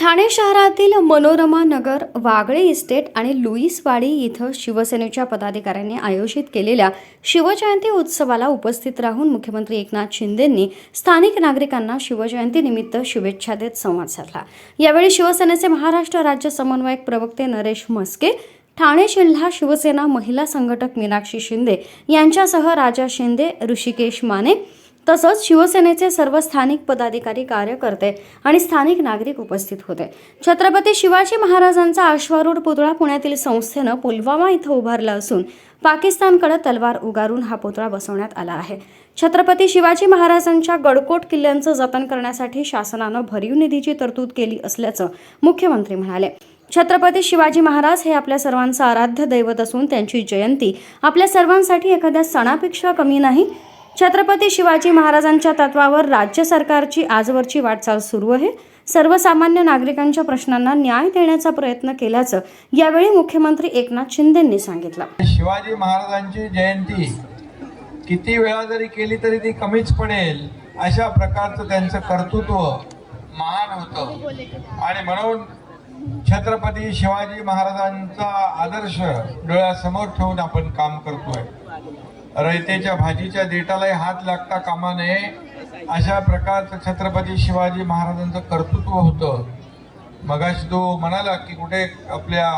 ठाणे शहरातील मनोरमा नगर वागळे इस्टेट आणि लुईसवाडी इथं शिवसेनेच्या पदाधिकाऱ्यांनी आयोजित केलेल्या शिवजयंती उत्सवाला उपस्थित राहून मुख्यमंत्री एकनाथ शिंदेंनी स्थानिक नागरिकांना शिवजयंतीनिमित्त शुभेच्छा देत संवाद साधला. यावेळी शिवसेनेचे महाराष्ट्र राज्य समन्वयक प्रवक्ते नरेश म्हस्के ठाणे जिल्हा शिवसेना महिला संघटक मीनाक्षी शिंदे यांच्यासह राजा शिंदे ऋषिकेश माने तसंच शिवसेनेचे सर्व स्थानिक पदाधिकारी कार्यकर्ते आणि स्थानिक नागरिक उपस्थित होते. छत्रपती शिवाजी महाराजांचा अश्वारूढ पुतळा पुण्यातील संस्थेनं पुलवामा इथं उभारला असून पाकिस्तानकडे तलवार उगारून हा पुतळा बसवण्यात आला आहे. छत्रपती शिवाजी महाराजांच्या गडकोट किल्ल्यांचं जतन करण्यासाठी शासनानं भरीव निधीची तरतूद केली असल्याचं मुख्यमंत्री म्हणाले. छत्रपती शिवाजी महाराज हे आपल्या सर्वांचं आराध्य दैवत असून त्यांची जयंती आपल्या सर्वांसाठी एखाद्या सणापेक्षा कमी नाही छत्रपती शिवाजी महाराजांच्या तत्वावर राज्य सरकारची आजवरची वाटचाल सुरू आहे. सर्वसामान्य नागरिकांच्या प्रश्नांना न्याय देण्याचा प्रयत्न केल्याचं यावेळी मुख्यमंत्री एकनाथ शिंदेंनी सांगितलं. शिवाजी महाराजांची जयंती किती वेळा जरी केली तरी ती कमीच पडेल अशा प्रकारचं त्यांचं कर्तृत्व महान होतं. आणि म्हणून छत्रपती शिवाजी महाराजांचा आदर्श डोळ्यासमोर ठेवून आपण काम करतोय. रयतेच्या भाजीच्या देठालाही हात लागता कामा नये अशा प्रकारचं छत्रपती शिवाजी महाराजांचं कर्तृत्व होतं. मगाशी तो म्हणाला की कुठे आपल्या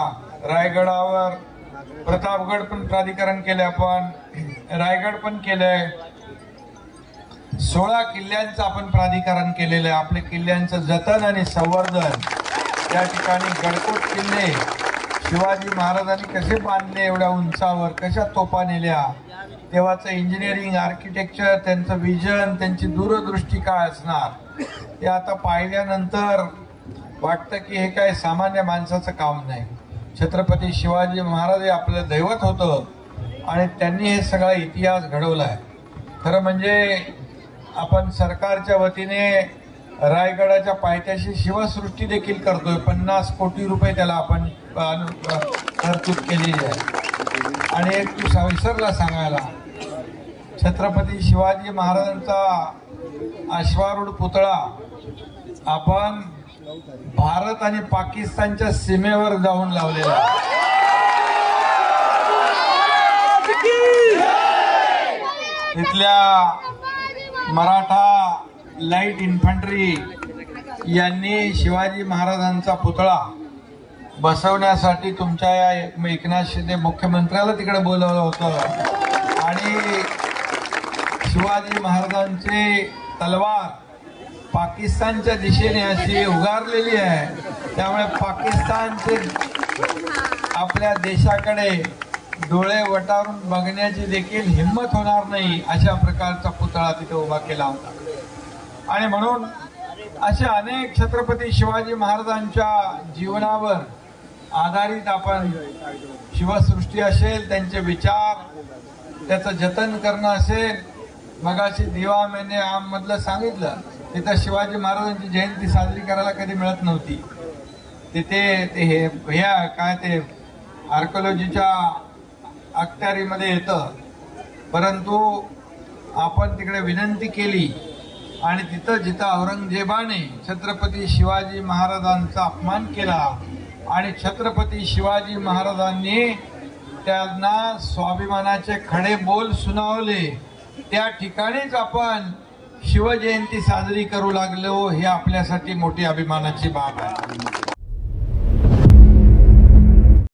रायगडावर प्रतापगड पण प्राधिकरण केले आपण. रायगड पण केलंय. सोळा किल्ल्यांचं आपण प्राधिकरण केलेलं आहे. आपल्या किल्ल्यांचं जतन आणि संवर्धन. त्या ठिकाणी गडकोट किल्ले शिवाजी महाराजांनी कसे बांधले एवढ्या उंचावर कशा तोफा नेल्या? तेव्हाचं इंजिनिअरिंग आर्किटेक्चर त्यांचं विजन त्यांची दूरदृष्टी काय असणार? ते आता पाहिल्यानंतर वाटतं की हे काय सामान्य माणसाचं काम नाही. छत्रपती शिवाजी महाराज हे आपलं दैवत होतं आणि त्यांनी हे सगळा इतिहास घडवला आहे खरं म्हणजे आपण सरकारच्या वतीने रायगडाच्या पायथ्याशी शिवसृष्टी देखील करतोय. पन्नास कोटी रुपये त्याला आपण तरतूद केलेली आहे. आणि एक तू विसरला सांगायला. छत्रपती शिवाजी महाराजांचा अश्वारूढ पुतळा. आपण भारत आणि पाकिस्तानच्या सीमेवर जाऊन लावलेला. इथल्या तिथल्या मराठा लाइट इन्फंट्री यांनी शिवाजी महाराजांचा पुतळा बसवण्यासाठी तुमच्या या एकनाथ शिंदे मुख्यमंत्र्याला तिकडे बोलवलं होतं. आणि शिवाजी महाराजांची तलवार पाकिस्तानच्या दिशेने अशी उगारलेली आहे. त्यामुळे पाकिस्तानचे आपल्या देशाकडे डोळे वटारून बघण्याची देखील हिंमत होणार नाही अशा प्रकारचा पुतळा तिथे उभा केला होता. आणि म्हणून अशा अनेक छत्रपती शिवाजी महाराजांच्या जीवनावर आधारित आपण शिवसृष्टी असेल त्यांचे विचार त्याचं जतन करणं असेल. मगाशी दिवा मेने आम मधलं सांगितलं तिथं शिवाजी महाराजांची जयंती साजरी करायला कधी मिळत नव्हती. तिथे ते हे ह्या काय ते आर्कोलॉजीच्या अखत्यारीमध्ये येतं. परंतु आपण तिकडे विनंती केली आणि तिथं जिथं औरंगजेबाने छत्रपती शिवाजी महाराजांचा अपमान केला आणि छत्रपती शिवाजी महाराजांनी त्यांना स्वाभिमानाचे खडे बोल सुनावले. त्या ठिकाणीच आपण शिवजयंती साजरी करू लागलो हे आपल्यासाठी मोठी अभिमानाची बाब आहे.